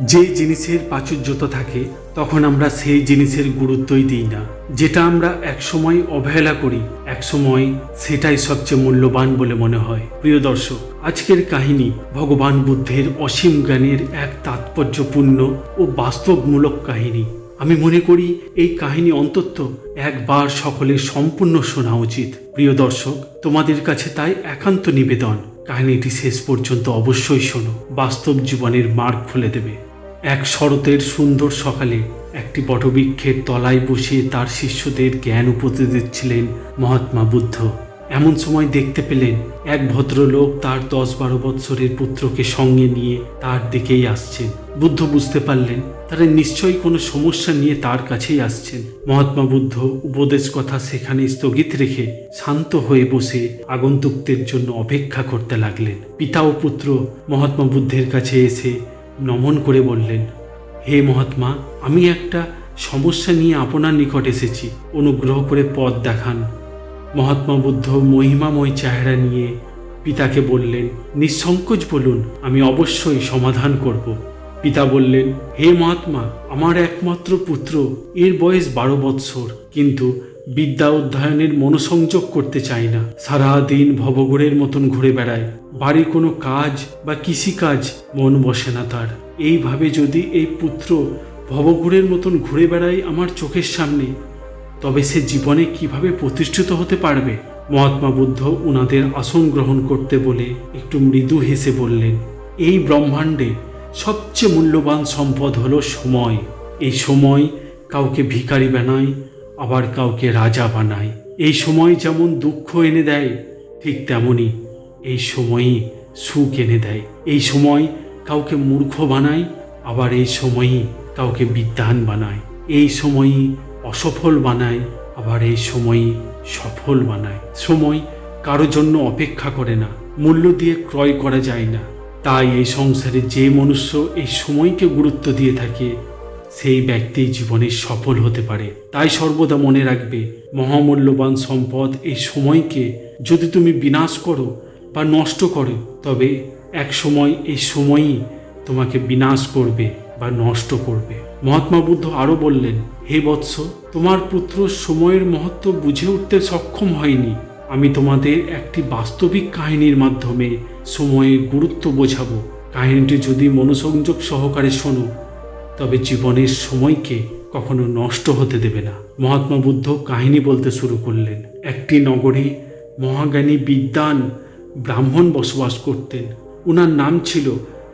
যে জিনিসের প্রাচুর্যতা থাকে, তখন আমরা সেই জিনিসের গুরুত্বই দিই না। যেটা আমরা একসময় অবহেলা করি, একসময় সেটাই সবচেয়ে মূল্যবান বলে মনে হয়। প্রিয় দর্শক, আজকের কাহিনী ভগবান বুদ্ধের অসীম জ্ঞানের এক তাৎপর্যপূর্ণ ও বাস্তবমূলক কাহিনী। আমি মনে করি এই কাহিনী অন্তত একবার সকলের সম্পূর্ণ শোনা উচিত। প্রিয় দর্শক, তোমাদের কাছে তাই একান্ত নিবেদন। কাহিনীটি শেষ পর্যন্ত অবশ্যই শোনো। বাস্তব জীবনের মার্গ খুলে দেবে। এক শরতের সুন্দর সকালে একটি বটবৃক্ষের তলায় বসে তার শিষ্যদের জ্ঞান উপদেশ দিচ্ছিলেন মহাত্মা বুদ্ধ। এমন সময় দেখতে পেলেন এক ভদ্রলোক তার দশ বারো বৎসরের পুত্রকে সঙ্গে নিয়ে তার দিকেই আসছেন। বুদ্ধ বুঝতে পারলেন, তারা নিশ্চয়ই কোনো সমস্যা নিয়ে তার কাছেই আসছেন। মহাত্মা বুদ্ধ উপদেশ কথা সেখানে স্থগিত রেখে শান্ত হয়ে বসে আগন্তুকদের জন্য অপেক্ষা করতে লাগলেন। পিতা ও পুত্র মহাত্মা বুদ্ধের কাছে এসে নমন করে বললেন, হে মহাত্মা, আমি একটা সমস্যা নিয়ে আপনার নিকট এসেছি। অনুগ্রহ করে পথ দেখান। মহাত্মা বুদ্ধ মহিমাময় চেহারা নিয়ে পিতাকে বললেন, নিঃসংকোচ বলুন, আমি অবশ্যই সমাধান করব। পিতা বললেন, হে মহাত্মা, আমার একমাত্র পুত্র, এর বয়স বারো বৎসর, কিন্তু বিদ্যা অধ্যয়নের মনোসংযোগ করতে চায় না। সারাদিন ভবঘুরের মতন ঘুরে বেড়ায়। বাড়ি কোনো কাজ বা কৃষিকাজ মন বসে না তার। এইভাবে যদি এই পুত্র ভবঘুরের মতন ঘুরে বেড়ায় আমার চোখের সামনে, তবে সে জীবনে কীভাবে প্রতিষ্ঠিত হতে পারবে? মহাত্মা বুদ্ধ উনাদের আসন গ্রহণ করতে বলে একটু মৃদু হেসে বললেন, এই ব্রহ্মাণ্ডে সবচেয়ে মূল্যবান সম্পদ হলো সময়। এই সময় কাউকে ভিখারি বানায় আবার কাউকে রাজা বানায়। এই সময় যেমন দুঃখ এনে দেয়, ঠিক তেমনই এই সময়ই সুখ এনে দেয়। এই সময় কাউকে মূর্খ বানায়, আবার এই সময়ই কাউকে বিদ্যান বানায়। এই সময়ই অসফল বানায়, আবার এই সময়ই সফল বানায়। সময় কারও জন্য অপেক্ষা করে না, মূল্য দিয়ে ক্রয় করা যায় না। তাই এই সংসারে যে মনুষ্য এই সময়কে গুরুত্ব দিয়ে থাকে সেই ব্যক্তি জীবনে সফল হতে পারে। তাই সর্বদা মনে রাখবে, মহামূল্যবান সম্পদ এই সময়কে যদি তুমি বিনাশ করো বা নষ্ট করো, তবে এক সময় এই সময়ই তোমাকে বিনাশ করবে বা নষ্ট করবে। মহাত্মা বুদ্ধ আরও বললেন, হে বৎস, তোমার পুত্র সময়ের মহত্ব বুঝে উঠতে সক্ষম হয়নি। আমি তোমাদের একটি বাস্তবিক কাহিনীর মাধ্যমে সময়ের গুরুত্ব বোঝাবো। কাহিনীটি যদি মনোসংযোগ সহকারে শোনো তবে জীবনের সময়কে কখনো নষ্ট হতে দেবে না। মহাত্মা বুদ্ধ কাহিনী বলতে শুরু করলেন। একটি নগরী মহাজ্ঞানী বিদ্বান ব্রাহ্মণ বসবাস করতেন। ওনার নাম ছিল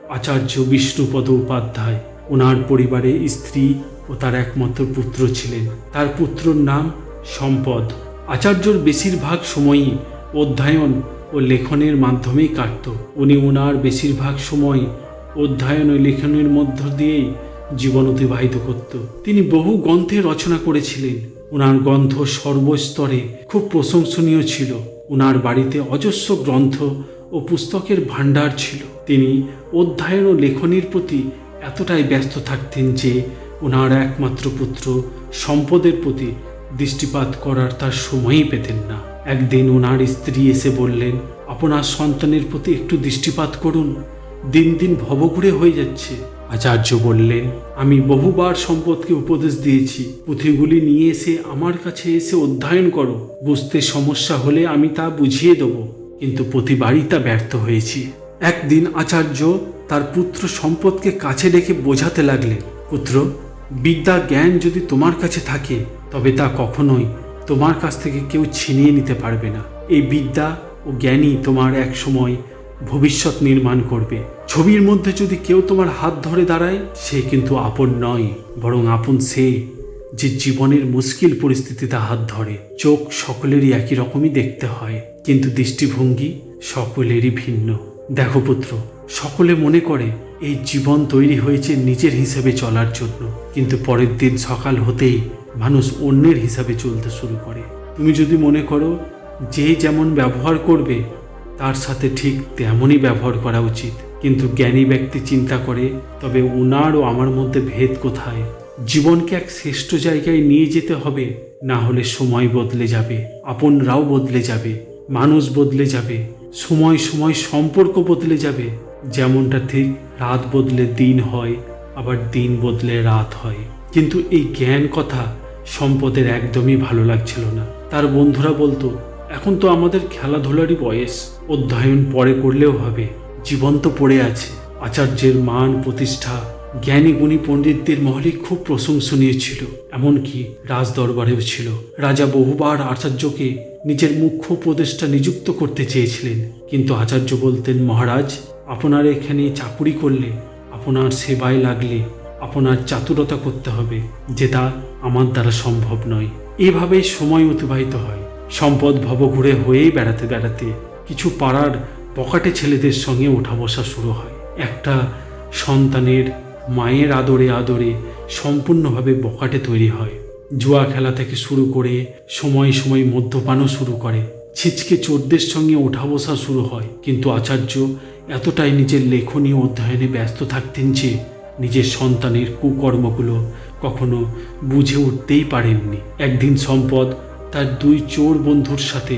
আচার্য বিষ্ণুপদ উপাধ্যায়। ওনার পরিবারে স্ত্রী ও তার একমাত্র পুত্র ছিলেন। তার পুত্রর নাম সম্পদ। আচার্যর বেশিরভাগ সময়ই অধ্যয়ন ও লেখনের মাধ্যমেই কাটত। উনি ওনার বেশিরভাগ সময় অধ্যয়ন ও লেখনের মধ্য দিয়েই জীবন অতিবাহিত করত। তিনি বহু গ্রন্থে রচনা করেছিলেন। ওনার গ্রন্থ সর্বস্তরে খুব প্রশংসনীয় ছিল। ওনার বাড়িতে অজস্র গ্রন্থ ও পুস্তকের ভাণ্ডার ছিল। তিনি অধ্যায়ন ও লেখনের প্রতি এতটাই ব্যস্ত থাকতেন যে ওনার একমাত্র পুত্র সম্পদের প্রতি দৃষ্টিপাত করার তার সময়ই পেতেন না। একদিন ওনার স্ত্রী এসে বললেন, আপনার সন্তানের প্রতি একটু দৃষ্টিপাত করুন। দিন দিন ভবঘুরে হয়ে যাচ্ছে। আচার্য বললেন, আমি বহুবার সম্পদকে উপদেশ দিয়েছি। পুঁথিগুলি নিয়ে এসে আমার কাছে এসে অধ্যয়ন করো। বুঝতে সমস্যা হলে আমি তা বুঝিয়ে দেবো। কিন্তু প্রতিবারই তা ব্যর্থ হয়েছি। একদিন আচার্য তার পুত্র সম্পদকে কাছে ডেকে বোঝাতে লাগলেন, পুত্র, বিদ্যা জ্ঞান যদি তোমার কাছে থাকে, তবে তা কখনোই তোমার কাছ থেকে কেউ ছিনিয়ে নিতে পারবে না। এই বিদ্যা ও জ্ঞানই তোমার এক সময় ভবিষ্যৎ নির্মাণ করবে। ছবির মধ্যে যদি কেউ তোমার হাত ধরে দাঁড়ায়, সে কিন্তু আপন নয়, বরং আপন সে, যে জীবনের মুশকিল পরিস্থিতিতে হাত ধরে। চোখ সকলেরই একই রকমই দেখতে হয়, কিন্তু দৃষ্টিভঙ্গি সকলেরই ভিন্ন। দেখো পুত্র, সকলে মনে করে, এই জীবন তৈরি হয়েছে নিজের হিসেবে চলার জন্য। কিন্তু পরের দিন সকাল হতেই মানুষ অন্যের হিসাবে চলতে শুরু করে। তুমি যদি মনে করো, যে যেমন ব্যবহার করবে তার সাথে ঠিক তেমনই ব্যবহার করা উচিত। কিন্তু জ্ঞানী ব্যক্তি চিন্তা করে, তবে ওনার ও আমার মধ্যে ভেদ কোথায়? জীবনকে এক শ্রেষ্ঠ জায়গায় নিয়ে যেতে হবে, না হলে সময় বদলে যাবে, আপনরাও বদলে যাবে, মানুষ বদলে যাবে, সময় সময় সম্পর্ক বদলে যাবে। যেমনটা ঠিক, রাত বদলে দিন হয়, আবার দিন বদলে রাত হয়। কিন্তু এই জ্ঞান কথা সম্পদের একদমই ভালো লাগছিল না। তার বন্ধুরা বলতো এখন তো আমাদের খেলাধুলারই বয়স। অধ্যয়ন পরে করলেও হবে। জীবন তো পড়ে আছে। আচার্যের মান, প্রতিষ্ঠা, জ্ঞানী গুণী পণ্ডিতদের মহলে খুব প্রশংসনীয় ছিল। এমনকি রাজ দরবারেও ছিল। রাজা বহুবার আচার্যকে নিজের মুখ্য উপদেষ্টা নিযুক্ত করতে চেয়েছিলেন। কিন্তু আচার্য বলতেন, মহারাজ, আপনার এখানে চাকুরি করলে, আপনার সেবায় লাগলে আপনার চাতুরতা করতে হবে, যেটা আমার দ্বারা সম্ভব নয়। এভাবে সময় অতিবাহিত হয়। সম্পদ ভবঘুরে হয়েই বেড়াতে বেড়াতে কিছু পাড়ার পকাটে ছেলেদের সঙ্গে ওঠা বসা শুরু হয়। একটা সন্তানের মায়ের আদরে আদরে সম্পূর্ণভাবে বকাটে তৈরি হয়। জুয়া খেলা থেকে শুরু করে সময় সময় মদ্যপানও শুরু করে। ছিচকে চোরদের সঙ্গে ওঠা বসা শুরু হয়। কিন্তু আচার্য এতটাই নিজের লেখনী অধ্যয়নে ব্যস্ত থাকতেন যে নিজের সন্তানের কুকর্মগুলো কখনো বুঝে উঠতেই পারেননি। একদিন সম্পদ তার দুই চোর বন্ধুর সাথে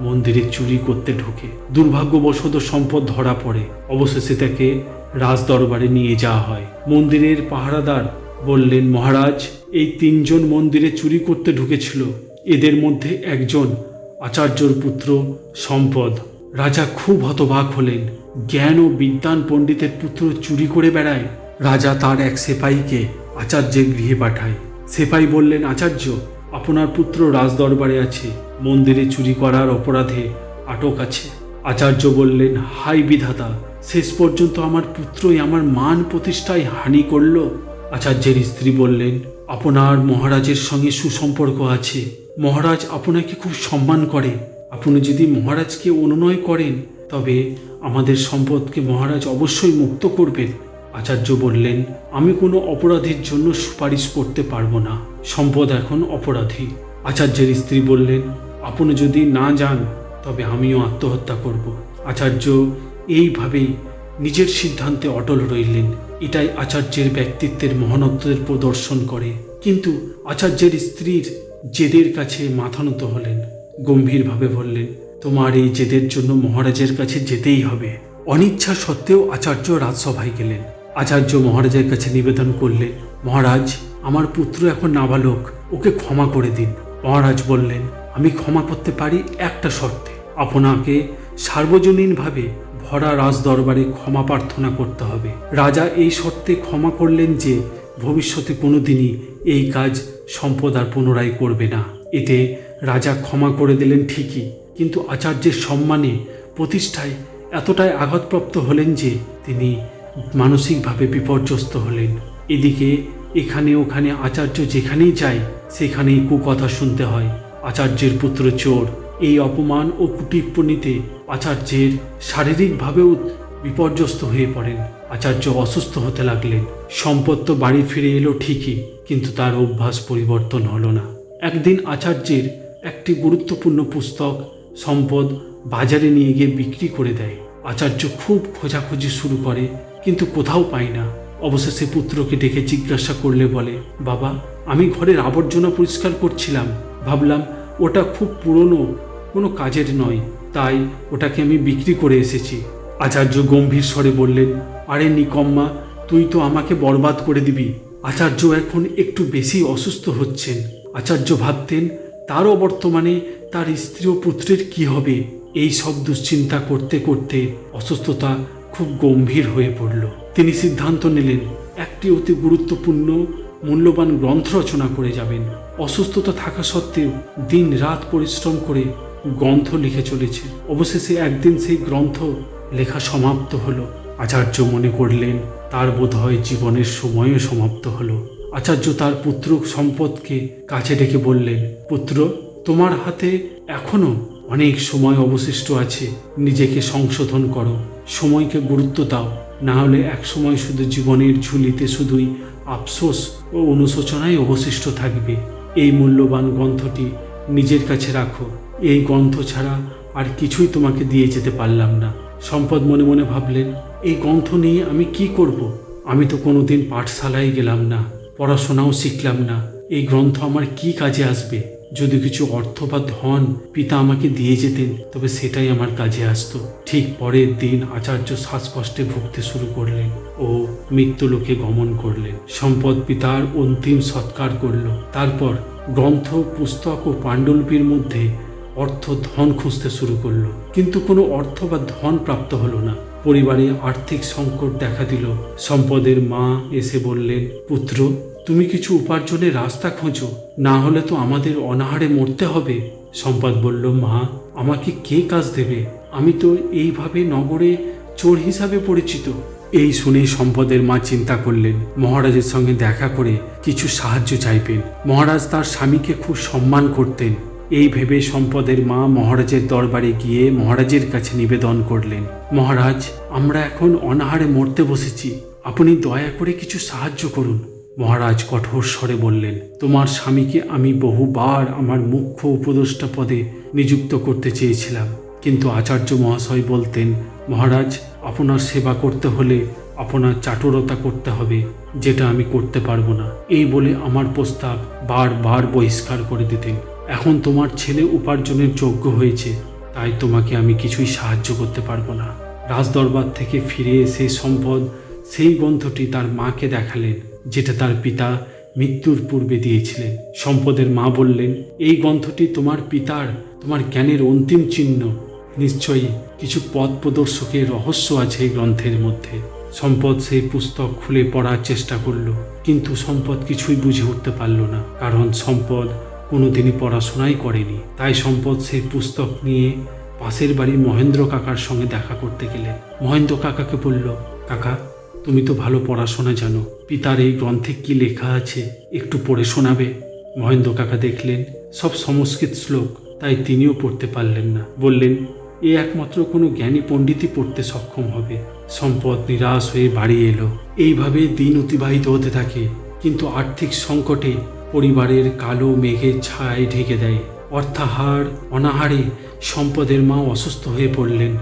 মন্দিরে চুরি করতে ঢোকে। দুর্ভাগ্যবশত সম্পদ ধরা পড়ে। অবশেষে তাকে রাজ দরবারে নিয়ে যাওয়া হয়। মন্দিরের পাহারাদার বললেন, মহারাজ, এই তিনজন মন্দিরে চুরি করতে ঢুকেছিল। এদের মধ্যে একজন আচার্যর পুত্র সম্পদ। রাজা খুব হতবাক হলেন। জ্ঞান ও বিদ্যান পণ্ডিতের পুত্র চুরি করে বেড়ায়। রাজা তার এক সেপাইকে আচার্যের গৃহে পাঠায়। সেপাই বললেন, আচার্য আপনার পুত্র রাজদরবারে আছে, মন্দিরে চুরি করার অপরাধে আটক আছে। আচার্য বললেন, হাই বিধাতা, শেষ পর্যন্ত আমার পুত্রই আমার মান প্রতিষ্ঠায় হানি করল। আচার্যের স্ত্রী বললেন, আপনার মহারাজের সঙ্গে সুসম্পর্ক আছে। মহারাজ আপনাকে খুব সম্মান করে। আপনি যদি মহারাজকে অনুনয় করেন, তবে আমাদের সম্পদকে মহারাজ অবশ্যই মুক্ত করবেন। আচার্য বললেন, আমি কোনো অপরাধীর জন্য সুপারিশ করতে পারব না। সম্পদ এখন অপরাধী। আচার্যের স্ত্রী বললেন, আপনি যদি না যান, তবে আমিও আত্মহত্যা করব। আচার্য এইভাবেই নিজের সিদ্ধান্তে অটল রইলেন। এটাই আচার্যের ব্যক্তিত্বের মহানত্বের প্রদর্শন করে। কিন্তু আচার্যের স্ত্রীর জেদের কাছে মাথা নত হলেন। গম্ভীরভাবে বললেন, তোমার এই জেদের জন্য মহারাজের কাছে যেতেই হবে। অনিচ্ছা সত্ত্বেও আচার্য রাজসভায় গেলেন। আচার্য মহারাজের কাছে নিবেদন করলেন মহারাজ, আমার পুত্র এখন নাবালক, ওকে ক্ষমা করে দিন। মহারাজ বললেন, আমি ক্ষমা করতে পারি একটা শর্তে। আপনাকে সার্বজনীনভাবে ভরা রাজ দরবারে ক্ষমা প্রার্থনা করতে হবে। রাজা এই শর্তে ক্ষমা করলেন যে, ভবিষ্যতে কোনোদিনই এই কাজ সম্পদ আর পুনরায় করবে না। এতে রাজা ক্ষমা করে দিলেন ঠিকই, কিন্তু আচার্যের সম্মানে প্রতিষ্ঠায় এতটাই আঘাতপ্রাপ্ত হলেন যে, তিনি মানসিকভাবে বিপর্যস্ত হলেন। এদিকে এখানে ওখানে আচার্য যেখানেই যায়, সেখানেই কুকথা শুনতে হয়। আচার্যের পুত্র চোর, এই অপমান ও কুটিপ্পণীতে আচার্যের শারীরিকভাবেও বিপর্যস্ত হয়ে পড়েন। আচার্য অসুস্থ হতে লাগলেন। সম্পদ তো বাড়ি ফিরে এলো ঠিকই, কিন্তু তার অভ্যাস পরিবর্তন হলো না। একদিন আচার্যের একটি গুরুত্বপূর্ণ পুস্তক সম্পদ বাজারে নিয়ে গিয়ে বিক্রি করে দেয়। আচার্য খুব খোঁজাখুঁজি শুরু করে কিন্তু কোথাও পাই না। অবশেষে পুত্রকে ডেকে জিজ্ঞাসা করলে বলে, বাবা, আমি ঘরের আবর্জনা পরিষ্কার করছিলাম। ভাবলাম, ওটা খুব পুরনো, কোনো কাজের নয়। তাই ওটাকে আমি বিক্রি করে এসেছি। আচার্য গম্ভীর স্বরে বললেন, আরে নিকম্মা, তুই তো আমাকে বরবাদ করে দিবি। আচার্য এখন একটু বেশি অসুস্থ হচ্ছেন। আচার্য ভাবতেন, তারও বর্তমানে তার স্ত্রী ও পুত্রের কি হবে? এই সব দুশ্চিন্তা করতে করতে অসুস্থতা খুব গম্ভীর হয়ে পড়ল। তিনি সিদ্ধান্ত নিলেন, একটি অতি গুরুত্বপূর্ণ, মূল্যবান গ্রন্থ রচনা করে যাবেন। অসুস্থতা থাকা সত্ত্বেও দিন রাত পরিশ্রম করে গ্রন্থ লিখে চলেছে। অবশেষে একদিন সেই গ্রন্থ লেখা সমাপ্ত হলো। আচার্য মনে করলেন, তার বোধহয় জীবনের সময়ও সমাপ্ত হলো। আচার্য তার পুত্র সম্পদকে কাছে ডেকে বললেন, পুত্র, তোমার হাতে এখনও অনেক সময় অবশিষ্ট আছে। নিজেকে সংশোধন করো। সময়কে গুরুত্ব দাও। না হলে এক সময় শুধু জীবনের ঝুলিতে শুধুই আফসোস ও অনুশোচনাই অবশিষ্ট থাকবে। এই মূল্যবান গ্রন্থটি নিজের কাছে রাখো। এই গ্রন্থ ছাড়া আর কিছুই তোমাকে দিয়ে যেতে পারলাম না। সম্পদ মনে মনে ভাবলেন, এই গ্রন্থ নিয়ে আমি কি করব। আমি তো কোনোদিন পাঠশালায় গেলাম না। পড়াশোনাও শিখলাম না। এই গ্রন্থ আমার কি কাজে আসবে? যদি কিছু অর্থ বা ধন পিতা আমাকে দিয়ে যেতেন, তবে সেটাই আমার কাজে আসতো। ঠিক পরের দিন আচার্য শ্বাসকষ্টে ভুগতে শুরু করলেন ও মৃত্যুলোকে গমন করলেন। সম্পদ পিতার অন্তিম সৎকার করল। তারপর গ্রন্থ, পুস্তক ও পাণ্ডুলিপির মধ্যে অর্থ, ধন খুঁজতে শুরু করল। কিন্তু কোনো অর্থ বা ধন প্রাপ্ত হলো না। পরিবারে আর্থিক সংকট দেখা দিল। সম্পদের মা এসে বললেন, পুত্র তুমি কিছু উপার্জনের রাস্তা খোঁজো। না হলে তো আমাদের অনাহারে মরতে হবে। সম্পদ বলল, মা, আমাকে কে কাজ দেবে? আমি তো এইভাবে নগরে চোর হিসাবে পরিচিত। এই শুনে সম্পদের মা চিন্তা করলেন। মহারাজের সঙ্গে দেখা করে কিছু সাহায্য চাইবেন। মহারাজ তার স্বামীকে খুব সম্মান করতেন। এই ভেবে সম্পদের মা মহারাজের দরবারে গিয়ে মহারাজের কাছে নিবেদন করলেন, মহারাজ, আমরা এখন অনাহারে মরতে বসেছি। আপনি দয়া করে কিছু সাহায্য করুন। মহারাজ কঠোর স্বরে বললেন, তোমার স্বামীকে আমি বহুবার আমার মুখ্য উপদেষ্টা পদে নিযুক্ত করতে চেয়েছিলাম। কিন্তু আচার্য মহাশয় বলতেন, মহারাজ, আপনার সেবা করতে হলে আপনার চাটুরতা করতে হবে, যেটা আমি করতে পারব না। এই বলে আমার প্রস্তাব বারবার বহিষ্কার করে দিতেন। এখন তোমার ছেলে উপার্জনের যোগ্য হয়েছে, তাই তোমাকে আমি কিছুই সাহায্য করতে পারব না। রাজদরবার থেকে ফিরে এসে সম্পদ, সেই গ্রন্থটি তার মাকে দেখালেন। যেটা তার পিতা মৃত্যুর পূর্বে দিয়েছিলেন। সম্পদের মা বললেন, এই গ্রন্থটি তোমার পিতার, তোমার জ্ঞানের অন্তিম চিহ্ন। নিশ্চয়ই কিছু পথ প্রদর্শকের রহস্য আছে এই গ্রন্থের মধ্যে। সম্পদ সেই পুস্তক খুলে পড়ার চেষ্টা করল, কিন্তু সম্পদ কিছুই বুঝে উঠতে পারল না, কারণ সম্পদ কোনোদিনই পড়াশোনাই করেনি। তাই সম্পদ সেই পুস্তক নিয়ে পাশের বাড়ি মহেন্দ্র কাকার সঙ্গে দেখা করতে গেলেন। মহেন্দ্র কাকাকে বলল, কাকা তুমি তো ভালো পড়াশোনা জানো। পিতার এই গ্রন্থে কি লেখা আছে, একটু পড়ে শোনাবে? মহেন্দ্র কাকা দেখলেন, সব সংস্কৃত শ্লোক, তাই তিনিও পড়তে পারলেন না। বললেন, এ একমাত্র কোনো জ্ঞানী পণ্ডিতই পড়তে সক্ষম হবে। সম্পদ নিরাশ হয়ে বাড়ি এলো। এইভাবে দিন অতিবাহিত হতে থাকে, কিন্তু আর্থিক সংকটে পরিবারের কালো মেঘের ছায় ঢেকে দেয়। অর্থাহার, অনাহারে সম্পদের মা অসুস্থ হয়ে পড়লেন।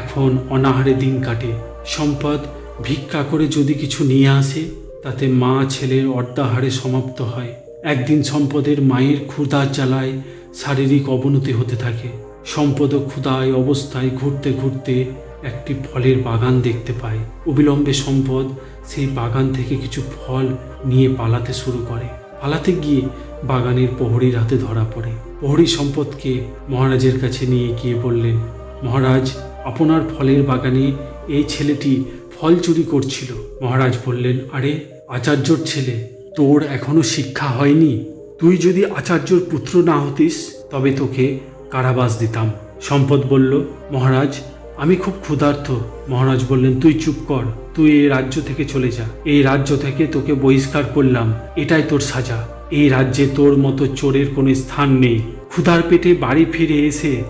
এখন অনাহারে দিন কাটে। সম্পদ ভিক্ষা করে যদি কিছু নিয়ে আসে, তাতে মা ছেলের অর্ধাহারে সমাপ্ত হয়। একদিন সম্পদের মায়ের ক্ষুধার জ্বালায় শারীরিক অবনতি হতে থাকে। সম্পদ ক্ষুধায় অবস্থায় ঘুরতে ঘুরতে একটি ফলের বাগান দেখতে পায়। অবিলম্বে সম্পদ সেই বাগান থেকে কিছু ফল নিয়ে পালাতে শুরু করে। পালাতে গিয়ে বাগানের প্রহরীর হাতে ধরা পড়ে। প্রহরী সম্পদকে মহারাজের কাছে নিয়ে গিয়ে বললেন, মহারাজ, আপনার ফলের বাগানে এই ছেলেটি ফল চুরি করছিল। মহারাজ বললেন, আরে, আচার্যর ছেলে, তোর এখনও শিক্ষা হয়নি। তুই যদি আচার্যর পুত্র না হতিস, তবে তোকে কারাবাস দিতাম। সম্পদ বলল, মহারাজ, আমি খুব ক্ষুধার্ত। মহারাজ বললেন, তুই চুপ কর, তুই এই রাজ্য থেকে চলে যা। এই রাজ্য থেকে তোকে বহিষ্কার করলাম, এটাই তোর সাজা। এই রাজ্যে তোর মতো চোরের কোনো স্থান নেই। ক্ষুধার পেটে বাড়ি ফিরে এসে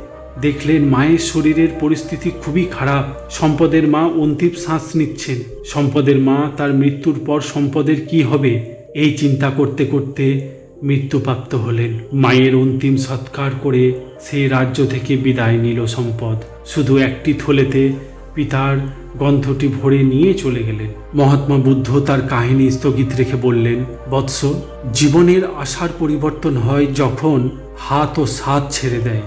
দেখলেন মায়ের শরীরের পরিস্থিতি খুবই খারাপ। সম্পদের মা অন্তিম শ্বাস নিচ্ছেন। সম্পদের মা তার মৃত্যুর পর সম্পদের কি হবে? এই চিন্তা করতে করতে মৃত্যুপ্রাপ্ত হলেন। মায়ের অন্তিম সৎকার করে সেই রাজ্য থেকে বিদায় নিল সম্পদ। শুধু একটি থলেতে পিতার গ্রন্থটি ভরে নিয়ে চলে গেলেন। মহাত্মা বুদ্ধ তার কাহিনী স্থগিত রেখে বললেন, বৎস, জীবনের আশার পরিবর্তন হয় যখন হাত ও সাত ছেড়ে দেয়।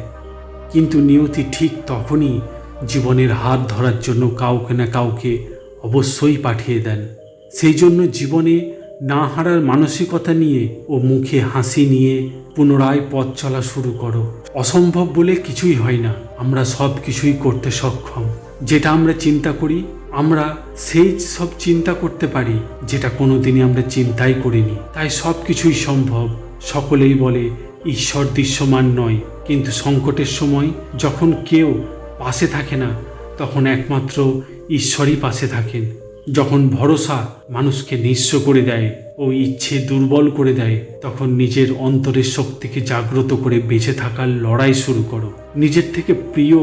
কিন্তু নিয়তি ঠিক তখনই জীবনের হাত ধরার জন্য কাউকে না কাউকে অবশ্যই পাঠিয়ে দেন। সেই জন্য জীবনে না হারার মানসিকতা নিয়ে ও মুখে হাসি নিয়ে পুনরায় পথ চলা শুরু করো। অসম্ভব বলে কিছুই হয় না। আমরা সব কিছুই করতে সক্ষম। যেটা আমরা চিন্তা করি, আমরা সেই সব চিন্তা করতে পারি, যেটা কোনোদিনই আমরা চিন্তাই করিনি। তাই সব কিছুই সম্ভব। সকলেই বলে, ঈশ্বর দৃশ্যমান নয়। কিন্তু সংকটের সময় যখন কেউ পাশে থাকে না, তখন একমাত্র ঈশ্বরই পাশে থাকেন। যখন ভরসা মানুষকে নিঃস্ব করে দেয় ও ইচ্ছে দুর্বল করে দেয়, তখন নিজের অন্তরের শক্তিকে জাগ্রত করে বেঁচে থাকার লড়াই শুরু করো। নিজের থেকে প্রিয়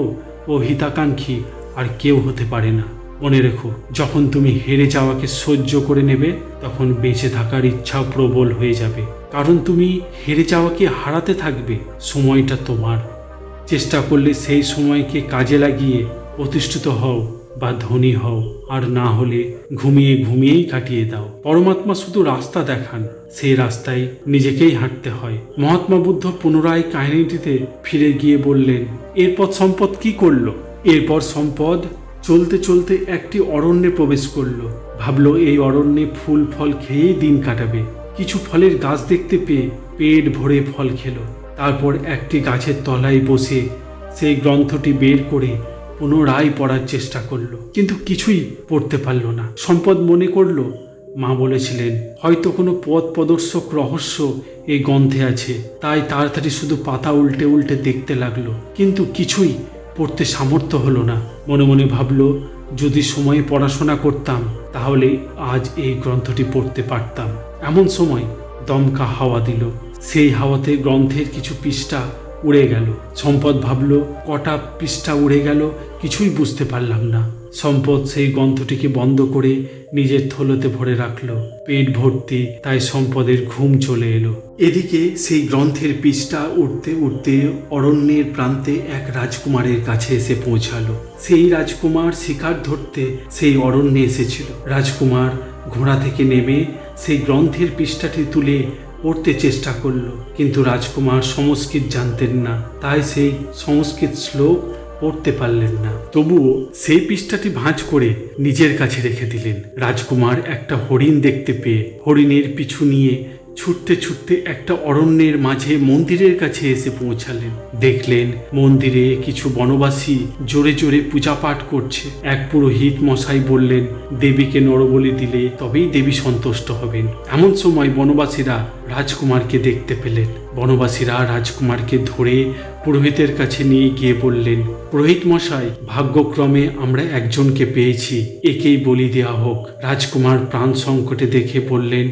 ও হিতাকাঙ্ক্ষী আর কেউ হতে পারে না। মনে রেখো, যখন তুমি হেরে যাওয়াকে সহ্য করে নেবে, তখন বেঁচে থাকার ইচ্ছাও প্রবল হয়ে যাবে। কারণ তুমি হেরে যাওয়াকে হারাতে থাকবে, সময়টা তোমার। চেষ্টা করলে সেই সময়কে কাজে লাগিয়ে প্রতিষ্ঠিত হও বা ধনী হও, আর না হলে ঘুমিয়ে ঘুমিয়েই কাটিয়ে দাও। পরমাত্মা শুধু রাস্তা দেখান, সেই রাস্তায় নিজেকেই হাঁটতে হয়। মহাত্মা বুদ্ধ পুনরায় কাহিনীটিতে ফিরে গিয়ে বললেন, এরপর সম্পদ কি করল? এরপর সম্পদ চলতে চলতে একটি অরণ্যে প্রবেশ করল। ভাবলো, এই অরণ্যে ফুল, ফল খেয়েই দিন কাটাবে। কিছু ফলের গাছ দেখতে পেয়ে পেট ভরে ফল খেলো। তারপর একটি গাছের তলায় বসে সেই গ্রন্থটি বের করে পুনরায় পড়ার চেষ্টা করল। কিন্তু কিছুই পড়তে পারল না। সম্পদ মনে করল, মা বলেছিলেন, হয়তো কোনো পথ প্রদর্শক রহস্য এই গ্রন্থে আছে। তাই তাড়াতাড়ি শুধু পাতা উল্টে উল্টে দেখতে লাগল। কিন্তু কিছুই পড়তে সামর্থ্য হলো না। মনে মনে ভাবলো যদি সময়ে পড়াশোনা করতাম, তাহলে আজ এই গ্রন্থটি পড়তে পারতাম। এমন সময় দমকা হাওয়া দিল। সেই হাওয়াতে গ্রন্থের কিছু পৃষ্ঠা উড়ে গেল। সম্পদ ভাবল, কটা পৃষ্ঠা উড়ে গেল কিছুই বুঝতে পারলাম না। সম্পদ সেই গ্রন্থটিকে বন্ধ করে নিজের থলোতে ভরে রাখল। পেট ভর্তি, তাই সম্পদের ঘুম চলে এলো। এদিকে সেই গ্রন্থের পৃষ্ঠা উঠতে উঠতে অরণ্যের প্রান্তে এক রাজকুমারের কাছে এসে পৌঁছালো। সেই রাজকুমার শিকার ধরতে সেই অরণ্যে এসেছিল। রাজকুমার ঘোড়া থেকে নেমে সেই গ্রন্থের পৃষ্ঠাটি তুলে পড়তে চেষ্টা করল, কিন্তু রাজকুমার সংস্কৃত জানতেন না। তাই সেই সংস্কৃত শ্লোক পড়তে পারলেন না। তবুও সেই পৃষ্ঠাটি ভাঁজ করে নিজের কাছে রেখে দিলেন। রাজকুমার একটা হরিণ দেখতে পেয়ে হরিণের পিছু নিয়ে ছুটতে ছুটতে একটা অরণ্যের মাঝে মন্দিরের কাছে এসে পৌঁছালেন। দেখলেন মন্দিরে কিছু বনবাসী জোরে জোরে পূজা পাঠ করছে। এক পুরোহিত মশাই বললেন, দেবীকে নরবলি দিলে তবেই দেবী সন্তুষ্ট হবেন। এমন সময় বনবাসীরা রাজকুমারকে দেখতে পেলেন। বনবাসীরা রাজকুমারকে ধরে পুরোহিতের কাছে নিয়ে গিয়ে বললেন, পুরোহিত মশাই, ভাগ্যক্রমে আমরা একজনকে পেয়েছি। একেই বলি দেয়া হোক। রাজকুমার প্রাণ সংকটে দেখে বললেন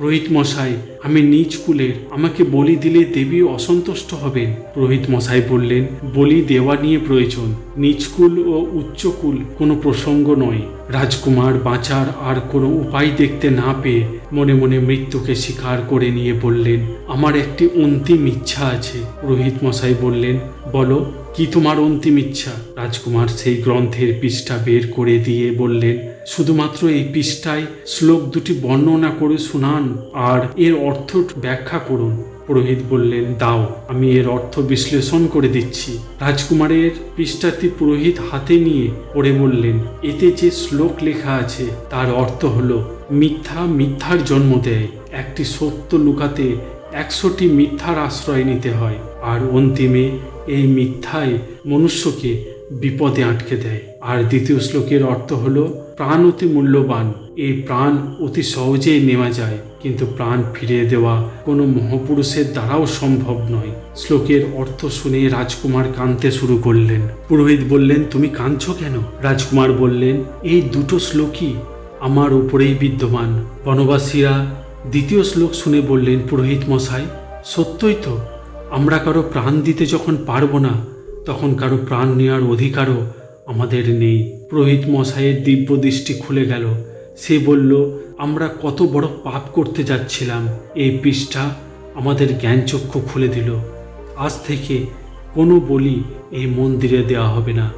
পুরোহিত মশাই, আমি নিজ কুলের আমাকে বলি দিলে দেবী অসন্তুষ্ট হবেন। পুরোহিত মশাই বললেন, বলি দেওয়া নিয়ে প্রয়োজন। নিচকুল ও উচ্চকুল কোনো প্রসঙ্গ নয়। রাজকুমার বাঁচার আর কোনো উপায় দেখতে না পেয়ে মনে মনে মৃত্যুকে স্বীকার করে নিয়ে বললেন, আমার একটি অন্তিম ইচ্ছা আছে। রোহিত মশাই বললেন, বলো, কি তোমার অন্তিম ইচ্ছা? রাজকুমার সেই গ্রন্থের পৃষ্ঠা বের করে দিয়ে বললেন শুধুমাত্র এই পৃষ্ঠায় শ্লোক দুটি বর্ণনা করে শোনান আর এর অর্থ ব্যাখ্যা করুন। পুরোহিত বললেন, দাও, আমি এর অর্থ বিশ্লেষণ করে দিচ্ছি। রাজকুমারের পৃষ্ঠাটি পুরোহিত হাতে নিয়ে পড়ে বললেন, এতে যে শ্লোক লেখা আছে, তার অর্থ হলো, মিথ্যা মিথ্যার জন্ম দেয়। একটি সত্য লুকাতে একশোটি মিথ্যার আশ্রয় নিতে হয়, আর অন্তিমে এই মিথ্যায় মনুষ্যকে বিপদে আটকে দেয়। আর দ্বিতীয় শ্লোকের অর্থ হলো প্রাণ অতি মূল্যবান। এই প্রাণ অতি সহজেই নেওয়া যায়, কিন্তু প্রাণ ফিরিয়ে দেওয়া কোনো মহাপুরুষের দ্বারাও সম্ভব নয়। শ্লোকের অর্থ শুনে রাজকুমার কাঁদতে শুরু করলেন। পুরোহিত বললেন, তুমি কাঁদছ কেন? রাজকুমার বললেন, এই দুটো শ্লোকই আমার উপরেই বিদ্যমান। বনবাসীরা দ্বিতীয় শ্লোক শুনে বললেন, পুরোহিত মশাই, সত্যই তো, আমরা কারও প্রাণ দিতে যখন পারব না, তখন কারও প্রাণ নেওয়ার অধিকারও আমাদের নেই। পুরোহিত মশাইয়ের দিব্য দৃষ্টি খুলে গেল। সে বলল, আমরা কত বড় পাপ করতে যাচ্ছিলাম। এই পৃষ্ঠা আমাদের জ্ঞানচক্ষু খুলে দিল। আজ থেকে কোনো বলি এই মন্দিরে দেওয়া হবে না।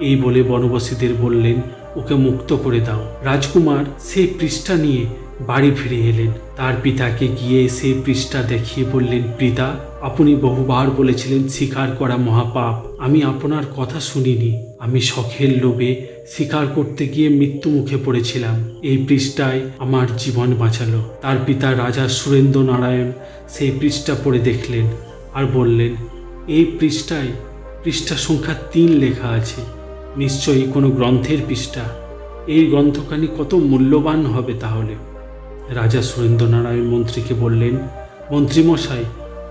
এই বলে বনবাসীদের বললেন, ওকে মুক্ত করে দাও। রাজকুমার সেই পৃষ্ঠা নিয়ে বাড়ি ফিরে এলেন। তার পিতাকে গিয়ে সেই পৃষ্ঠা দেখিয়ে বললেন, পিতা, আপনি বহুবার বলেছিলেন স্বীকার করা মহাপাপ। আমি আপনার কথা শুনিনি। আমি শখের লোভে স্বীকার করতে গিয়ে মৃত্যু মুখে পড়েছিলাম। এই পৃষ্ঠায় আমার জীবন বাঁচালো। তার পিতা রাজা সুরেন্দ্র নারায়ণ সেই পৃষ্ঠা পড়ে দেখলেন আর বললেন, এই পৃষ্ঠায় পৃষ্ঠা সংখ্যা তিন লেখা আছে। নিশ্চয়ই কোনো গ্রন্থের পৃষ্ঠা। এই গ্রন্থখানি কত মূল্যবান হবে তাহলে? রাজা সুরেন্দ্রনারায়ণ মন্ত্রীকে বললেন, মন্ত্রীমশাই,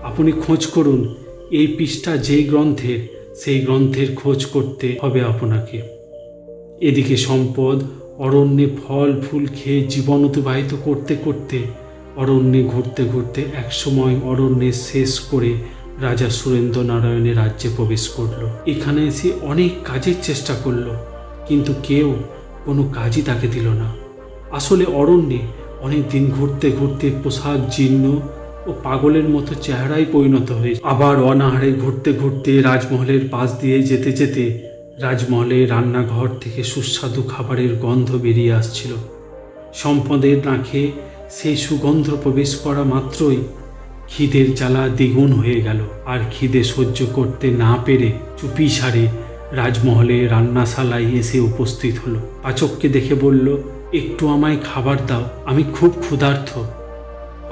আপনি খোঁজ করুন। এই পৃষ্ঠা যেই গ্রন্থের, সেই গ্রন্থের খোঁজ করতে হবে আপনাকে। এদিকে সম্পদ, অরণ্যে ফল, ফুল খেয়ে জীবন অতিবাহিত করতে করতে, অরণ্যে ঘুরতে ঘুরতে একসময় অরণ্যে শেষ করে রাজা সুরেন্দ্র নারায়ণের রাজ্যে প্রবেশ করল। এখানে এসে অনেক কাজের চেষ্টা করল, কিন্তু কেউ কোনো কাজই তাকে দিল না। আসলে অরণ্যে অনেক দিন ঘুরতে ঘুরতে পোশাক, জীর্ণ ও পাগলের মতো চেহারায় পরিণত হয়ে আবার অনাহারে ঘুরতে ঘুরতে রাজমহলের পাশ দিয়ে যেতে যেতে রাজমহলে রান্নাঘর থেকে সুস্বাদু খাবারের গন্ধ বেরিয়ে আসছিল। সম্পদের নাকে সেই সুগন্ধ প্রবেশ করা মাত্রই খিদের জ্বালা দ্বিগুণ হয়ে গেল আর খিদে সহ্য করতে না পেরে চুপি সারে রাজমহলে রান্নাশালায় এসে উপস্থিত হলো। পাচককে দেখে বলল, একটু আমায় খাবার দাও, আমি খুব ক্ষুধার্ত।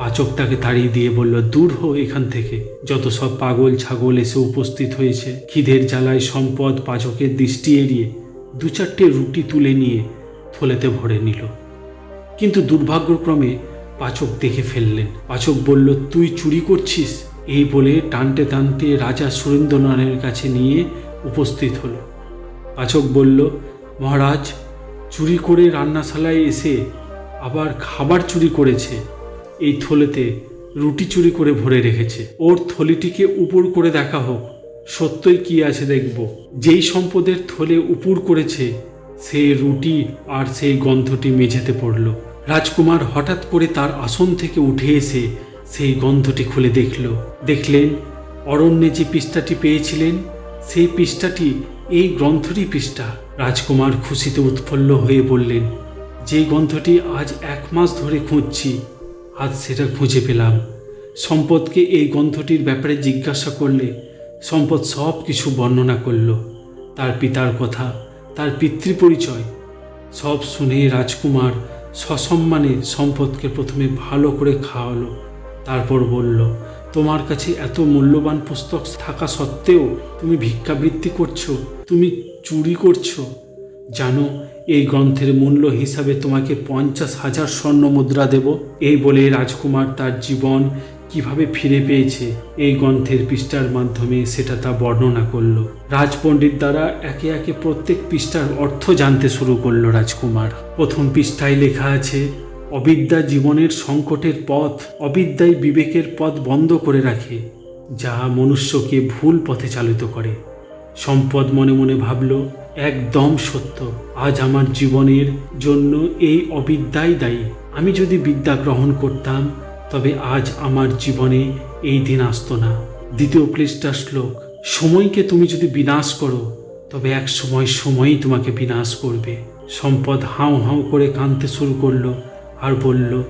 পাচক তাকে তাড়িয়ে দিয়ে বলল, দূর হো এখান থেকে। যত সব পাগল ছাগল এসে উপস্থিত হয়েছে, খিদের জ্বালায় সম্পদ পাচকের দৃষ্টি এড়িয়ে দু চারটে রুটি তুলে নিয়ে থলেতে ভরে নিল। কিন্তু দুর্ভাগ্যক্রমে পাচক দেখে ফেললেন। পাচক বলল, তুই চুরি করছিস? এই বলে টানতে টানতে রাজা সুরেন্দ্রনাথের কাছে নিয়ে উপস্থিত হলো। পাচক বলল, মহারাজ, চুরি করে রান্নাশালায় এসে আবার খাবার চুরি করেছে। এই থলেতে রুটি চুরি করে ভরে রেখেছে। ওর থলিটিকে উপর করে দেখা হোক, সত্যই কি আছে দেখব। যেই সম্পদের থলে উপুর করেছে, সেই রুটি আর সেই গন্ধটি মেঝেতে পড়ল। রাজকুমার হঠাৎ করে তার আসন থেকে উঠে এসে সেই গন্ধটি খুলে দেখল। দেখলেন, অরণ্যে যে পৃষ্ঠাটি পেয়েছিলেন, সেই পৃষ্ঠাটি এই গ্রন্থটি পৃষ্ঠা। রাজকুমার খুশিতে উৎফুল্ল হয়ে বললেন যে গ্রন্থটি আজ এক মাস ধরে খুঁজছি আজ সেটা খুঁজে পেলাম। সম্পদকে এই গ্রন্থটির ব্যাপারে জিজ্ঞাসা করলে সম্পদ সব কিছু বর্ণনা করল। তার পিতার কথা, তার পিতৃপরিচয়, সব শুনে রাজকুমার সসম্মানে সম্পদকে প্রথমে ভালো করে খাওয়ালো। তারপর বলল, তোমার কাছে এত মূল্যবান পুস্তক থাকা সত্ত্বেও তুমি ভিক্ষাবৃত্তি করছ, তুমি চুরি করছ। জানো, এই গ্রন্থের মূল্য হিসাবে তোমাকে পঞ্চাশ হাজার স্বর্ণ মুদ্রা দেব। এই বলে রাজকুমার তার জীবন কীভাবে ফিরে পেয়েছে, এই গ্রন্থের পৃষ্ঠার মাধ্যমে সেটা তা বর্ণনা করল। রাজপণ্ডিত দ্বারা একে একে প্রত্যেক পৃষ্ঠার অর্থ জানতে শুরু করল রাজকুমার। প্রথম পৃষ্ঠায় লেখা আছে, অবিদ্যা জীবনের সংকটের পথ, অবিদ্যায় বিবেকের পথ বন্ধ করে রাখে যা মনুষ্যকে ভুল পথে চালিত করে। সম্পদ মনে মনে ভাবল একদম সত্য। আজ আমার জীবনের জন্য এই অবিদ্যাই দায়ী। আমি যদি বিদ্যা গ্রহণ করতাম, তবে আজ আমার জীবনে এই দিন আসতো না। দ্বিতীয় পৃষ্ঠা শ্লোক, সময়কে তুমি যদি বিনাশ করো, তবে এক সময় সময়ই তোমাকে বিনাশ করবে। সম্পদ হাউ হাউ করে কাঁদতে শুরু করল আর বলল,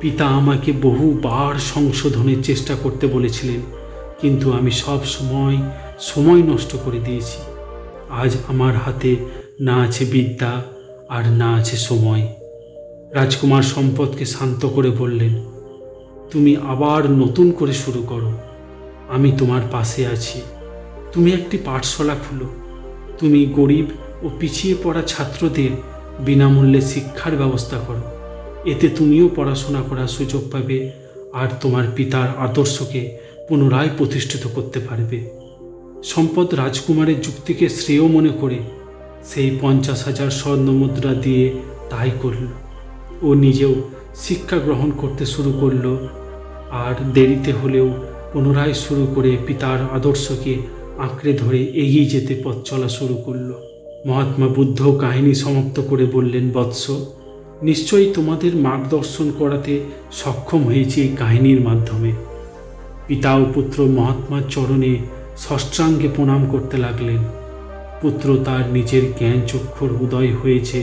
পিতা আমাকে বহুবার সংশোধনের চেষ্টা করতে বলেছিলেন, কিন্তু আমি সব সময় সময় নষ্ট করে দিয়েছি। আজ আমার হাতে না আছে বিদ্যা আর না আছে সময়। রাজকুমার সম্পদকে শান্ত করে বললেন, তুমি আবার নতুন করে শুরু করো। আমি তোমার পাশে আছি। তুমি একটি পাঠশালা খুলো। তুমি গরিব ও পিছিয়ে পড়া ছাত্রদের বিনামূল্যে শিক্ষার ব্যবস্থা করো। এতে তুমিও পড়াশোনা করার সুযোগ পাবে আর তোমার পিতার আদর্শকে পুনরায় প্রতিষ্ঠিত করতে পারবে। সম্পদ রাজকুমারের যুক্তিকে শ্রেয় মনে করে সেই পঞ্চাশ হাজার স্বর্ণ মুদ্রা দিয়ে তাই করল। ও নিজেও শিক্ষা গ্রহণ করতে শুরু করল। আর দেরিতে হলেও পুনরায় শুরু করে পিতার আদর্শকে আঁকড়ে ধরে এগিয়ে যেতে পথ চলা শুরু করল। মহাত্মা বুদ্ধ কাহিনী সমাপ্ত করে বললেন, বৎস, নিশ্চয়ই তোমাদের মার্গদর্শন করাতে সক্ষম হয়েছে এই কাহিনীর মাধ্যমে। পিতা ও পুত্র মহাত্মার চরণে ষষ্ঠাঙ্গে প্রণাম করতে লাগলেন। পুত্র তার নিজের জ্ঞান চক্ষুর উদয় হয়েছে,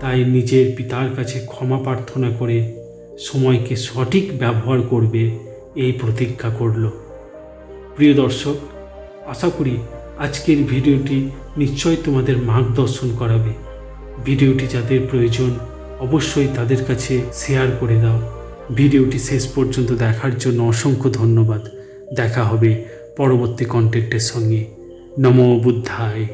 তাই নিজের পিতার কাছে ক্ষমা প্রার্থনা করে সময়কে সঠিক ব্যবহার করবে, এই প্রতিজ্ঞা করল। প্রিয় দর্শক, আশা করি আজকের ভিডিওটি নিশ্চয়ই তোমাদের মার্গদর্শন করাবে। ভিডিওটি যাদের প্রয়োজন, অবশ্যই তাদের কাছে শেয়ার করে দাও। ভিডিওটি শেষ পর্যন্ত দেখার জন্য অসংখ্য ধন্যবাদ। দেখা হবে পরবর্তী কন্টেক্টের সঙ্গে। নমো বুদ্ধায়।